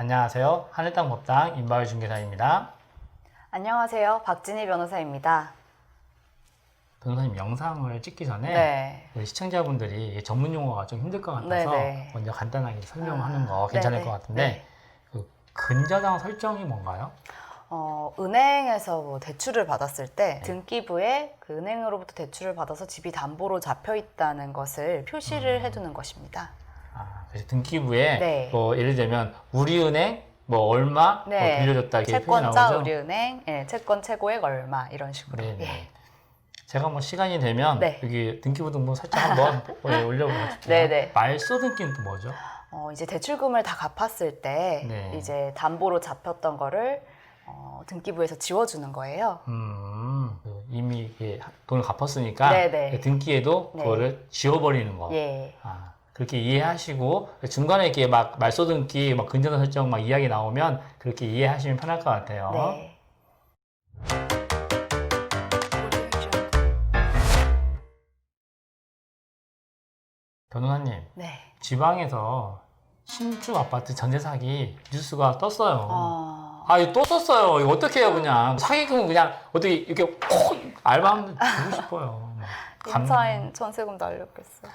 안녕하세요. 하늘땅 법당 임바울 중개사입니다. 안녕하세요. 박진희 변호사입니다. 변호사님 영상을 찍기 전에 네. 우리 시청자분들이 전문 용어가 좀 힘들 것 같아서 네네. 먼저 간단하게 설명하는 아, 거 괜찮을 네네. 것 같은데 네. 그 근저당 설정이 뭔가요? 어, 은행에서 뭐 대출을 받았을 네. 때 등기부에 그 은행으로부터 대출을 받아서 집이 담보로 잡혀 있다는 것을 음. 표시를 해두는 것입니다. 아, 그래서 등기부에 네. 뭐 예를 들면 우리은행 뭐 얼마 뭐 네. 빌려줬다 이렇게 채권자 나오죠? 우리은행, 예, 채권 최고액 얼마 이런 식으로. 네 네. 예. 제가 뭐 시간이 되면 네. 여기 등기부 등본 살짝 한번 예, 올려보겠습니다. 네네. 말소 등기는 또 뭐죠? 어, 이제 대출금을 다 갚았을 때 네. 이제 담보로 잡혔던 거를 어, 등기부에서 지워주는 거예요. 음, 그 이미 돈을 갚았으니까 네 네. 등기에도 네. 그거를 지워버리는 거. 예. 아, 그렇게 이해하시고 중간에 이렇게 막 말소 등기, 막 근저당 설정 막 이야기 나오면 그렇게 이해하시면 편할 것 같아요. 네. 변호사님, 네. 지방에서 신축 아파트 전세 사기 뉴스가 떴어요. 어, 아, 이거 또 썼어요. 이거 어떻게 해요, 그냥. 사기꾼 그냥 어떻게 이렇게 콕 알바하면 주고 싶어요. 막 감- 임차인 전세금 날렸겠어.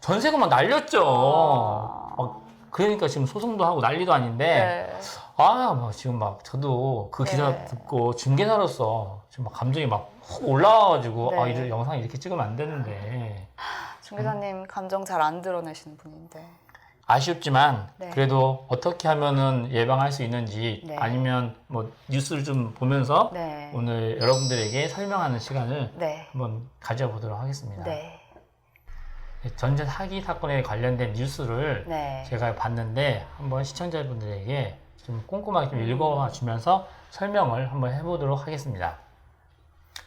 전세금 막 날렸죠. 아. 막 그러니까 지금 소송도 하고 난리도 아닌데, 네. 아, 막 지금 막 저도 그 기사 네. 듣고 중개사로서 지금 막 감정이 막훅 올라와가지고, 네. 아, 이 영상 이렇게 찍으면 안 되는데. 중개사님 감정 잘 안 드러내시는 분인데. 아쉽지만, 네. 그래도 어떻게 하면은 예방할 수 있는지, 네. 아니면 뭐 뉴스를 좀 보면서 네. 오늘 여러분들에게 설명하는 시간을 네. 한번 가져보도록 하겠습니다. 네. 전세 사기 사건에 관련된 뉴스를 네. 제가 봤는데 한번 시청자분들에게 좀 꼼꼼하게 좀 읽어주면서 설명을 한번 해보도록 하겠습니다.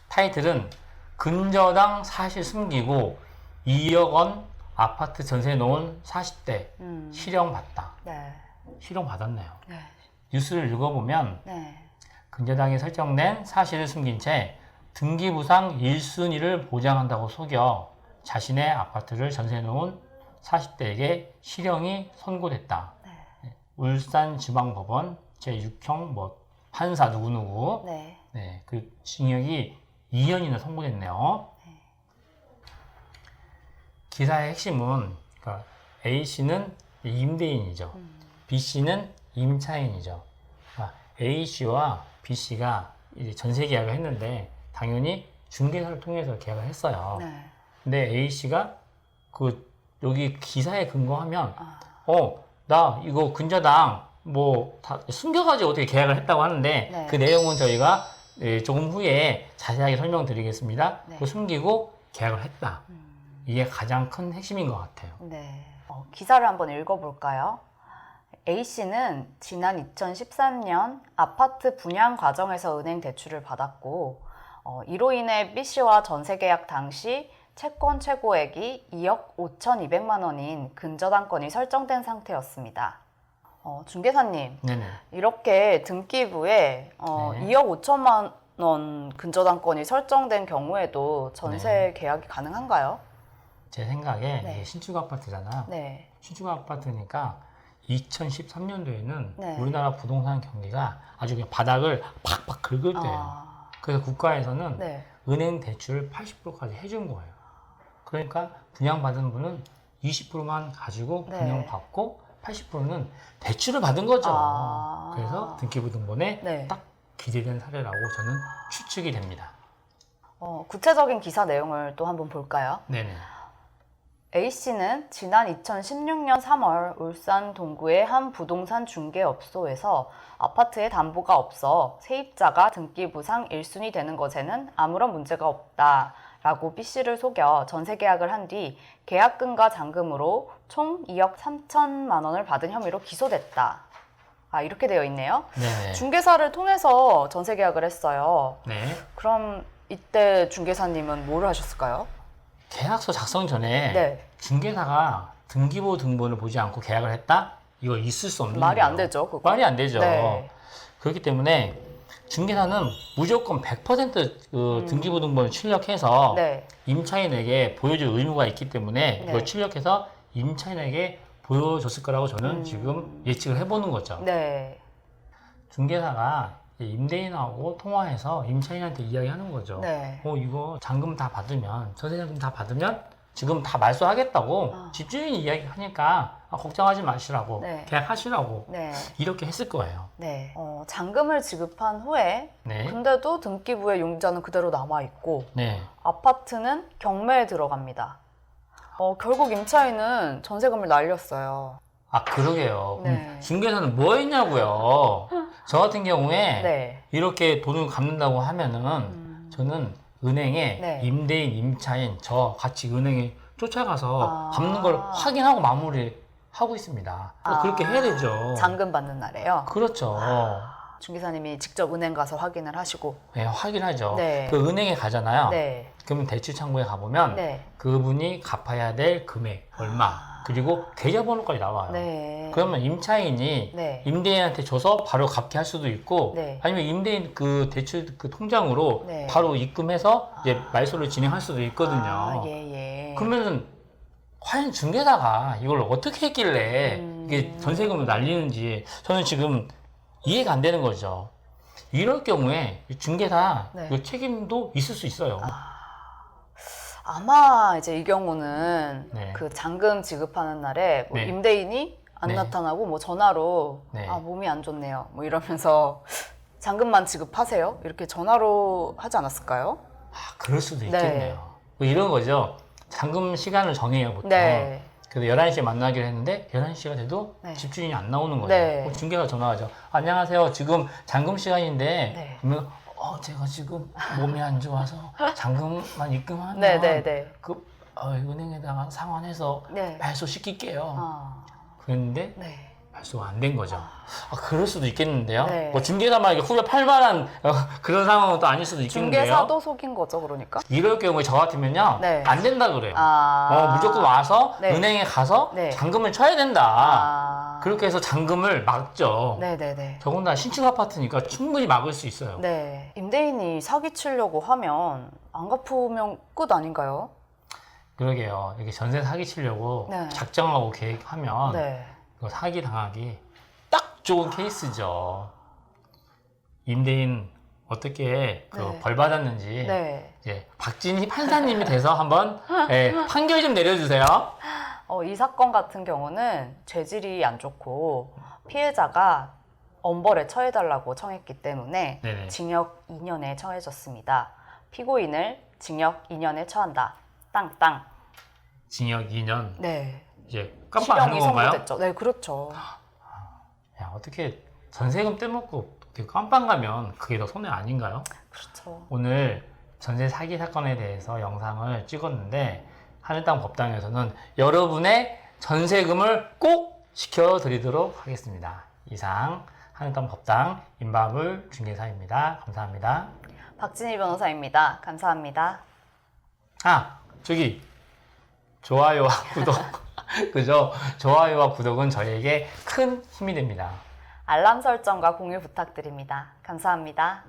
타이틀은 근저당 사실 숨기고 2억 원 아파트 전세 놓은 40대 음. 실형 받다. 네. 실형 받았네요. 네. 뉴스를 읽어보면 네. 근저당에 설정된 사실을 숨긴 채 등기부상 1순위를 보장한다고 속여 자신의 아파트를 전세 놓은 40대에게 실형이 선고됐다. 네. 울산지방법원 제6형 뭐 판사 누구누구 네. 네, 그 징역이 2년이나 선고됐네요. 기사의 핵심은 그러니까 A 씨는 임대인이죠. 음. B 씨는 임차인이죠. 그러니까 A 씨와 B 씨가 이제 전세 계약을 했는데 당연히 중개사를 통해서 계약을 했어요. 네. 근데 A 씨가 그 여기 기사에 근거하면 아. 어나 이거 근저당 뭐 다 숨겨가지고 어떻게 계약을 했다고 하는데 네. 그 내용은 저희가 예, 조금 후에 자세하게 설명드리겠습니다. 네. 그 숨기고 계약을 했다. 음. 이게 가장 큰 핵심인 것 같아요. 네. 어, 기사를 한번 읽어볼까요? A 씨는 지난 2013년 아파트 분양 과정에서 은행 대출을 받았고, 어, 이로 인해 B 씨와 전세 계약 당시 채권 최고액이 2억 5,200만 원인 근저당권이 설정된 상태였습니다. 어, 중개사님, 네네. 이렇게 등기부에 어, 네. 2억 5천만 원 근저당권이 설정된 경우에도 전세 네. 계약이 가능한가요? 제 생각에 네. 신축 아파트잖아. 네. 신축 아파트니까 2013년도에는 네. 우리나라 부동산 경기가 아주 그냥 바닥을 팍팍 긁을 때예요. 아, 그래서 국가에서는 네. 은행 대출을 80%까지 해준 거예요. 그러니까 분양받은 분은 20%만 가지고 네. 분양받고 80%는 대출을 받은 거죠. 아. 그래서 등기부 등본에 네. 딱 기재된 사례라고 저는 추측이 됩니다. 어, 구체적인 기사 내용을 또 한번 볼까요? 네네. A 씨는 지난 2016년 3월 울산 동구의 한 부동산 중개업소에서 아파트에 담보가 없어 세입자가 등기부상 1순위 되는 것에는 아무런 문제가 없다 라고 B 씨를 속여 전세 계약을 한 뒤 계약금과 잔금으로 총 2억 3천만 원을 받은 혐의로 기소됐다. 아 이렇게 되어 있네요. 네네. 중개사를 통해서 전세 계약을 했어요. 네. 그럼 이때 중개사님은 뭐를 하셨을까요? 계약서 작성 전에 네. 중개사가 등기부 등본을 보지 않고 계약을 했다? 이거 있을 수 없는 말이. 안 되죠, 그거. 말이 안 되죠. 네. 그렇기 때문에 중개사는 무조건 100%그 음. 등기부 등본을 출력해서 네. 임차인에게 보여줄 의무가 있기 때문에 네. 그걸 출력해서 임차인에게 보여줬을 거라고 저는 음. 지금 예측을 해보는 거죠. 네. 중개사가 임대인하고 통화해서 임차인한테 이야기하는 거죠. 네. 어 이거 잔금 다 받으면 전세자금 다 받으면 지금 다 말소하겠다고 아. 집주인이 이야기하니까 아, 걱정하지 마시라고 네. 계약하시라고 네. 이렇게 했을 거예요. 네. 어, 잔금을 지급한 후에 네. 근데도 등기부에 용자는 그대로 남아 있고 네. 아파트는 경매에 들어갑니다. 어, 결국 임차인은 전세금을 날렸어요. 아 그러게요. 네. 중개사는 뭐 했냐고요. 저 같은 경우에 네. 이렇게 돈을 갚는다고 하면은 음. 저는 은행에 네. 임대인, 임차인 저 같이 은행에 쫓아가서 아. 갚는 걸 확인하고 마무리 하고 있습니다. 아. 그렇게 해야 되죠. 잔금 받는 날에요. 그렇죠. 중개사님이 직접 은행 가서 확인을 하시고. 네, 확인하죠. 네. 그 은행에 가잖아요. 네. 그러면 대출 창구에 가보면 네. 그분이 갚아야 될 금액 얼마 그리고 계좌번호까지 나와요. 네. 그러면 임차인이 네. 임대인한테 줘서 바로 갚게 할 수도 있고 네. 아니면 임대인 그 대출 그 통장으로 네. 바로 입금해서 이제 말소를 진행할 수도 있거든요. 아, 예, 예. 그러면은 과연 중개사가 이걸 어떻게 했길래 음. 이게 전세금을 날리는지 저는 지금 이해가 안 되는 거죠. 이럴 경우에 이 중개사 네. 그 책임도 있을 수 있어요. 아마 이제 이 경우는 네. 그 잔금 지급하는 날에 뭐 네. 임대인이 안 네. 나타나고 뭐 전화로 네. 아 몸이 안 좋네요 뭐 이러면서 잔금만 지급하세요 이렇게 전화로 하지 않았을까요? 아, 그럴 수도 네. 있겠네요. 뭐 이런 거죠. 잠금 시간을 정해요, 보통. 네. 그래서 11시에 만나기로 했는데 11시가 돼도 네. 집주인이 안 나오는 거예요. 네. 뭐 중개가 전화하죠. 안녕하세요. 지금 잠금 시간인데 네. 그러면 어, 제가 지금 몸이 안 좋아서 잠금만 입금하면 네, 네, 네. 그 어, 은행에다가 상환해서 네. 말소 시킬게요. 아, 그랬는데 네. 말소가 안 된 거죠. 아, 그럴 수도 있겠는데요. 네. 뭐 중개사만 이렇게 후벼 팔 만한 어, 그런 상황은 또 아닐 수도 있겠는데요. 중개사도 속인 거죠, 그러니까. 이럴 경우에 저 같으면요 네. 안 된다 그래요. 아, 어, 무조건 와서 네. 은행에 가서 네. 잔금을 쳐야 된다. 아, 그렇게 해서 잔금을 막죠. 네, 네, 네. 더군다나 신축 아파트니까 충분히 막을 수 있어요. 네. 임대인이 사기 치려고 하면 안 갚으면 끝 아닌가요? 그러게요. 이렇게 전세 사기 치려고 네. 작정하고 계획하면 네. 그 사기 당하기 딱 좋은 케이스죠. 임대인 어떻게 그 네. 벌 받았는지 네. 이제 박진희 판사님이 돼서 한번 예, 판결 좀 내려주세요. 어, 이 사건 같은 경우는 죄질이 안 좋고 피해자가 엄벌에 처해달라고 청했기 때문에 네네. 징역 2년에 처해졌습니다. 피고인을 징역 2년에 처한다. 땅땅. 징역 2년 네. 이제 깜빡하는 실형이 건가요? 선고됐죠. 네, 그렇죠. 야 어떻게 전세금 떼먹고 어떻게 깜빵 가면 그게 더 손해 아닌가요? 그렇죠. 오늘 전세 사기 사건에 대해서 영상을 찍었는데 하늘땅 법당에서는 여러분의 전세금을 꼭 지켜드리도록 하겠습니다. 이상 하늘땅 법당 임바물 중개사입니다. 감사합니다. 박진희 변호사입니다. 감사합니다. 아 저기 좋아요와 구독 그죠? 좋아요와 구독은 저희에게 큰 힘이 됩니다. 알람 설정과 공유 부탁드립니다. 감사합니다.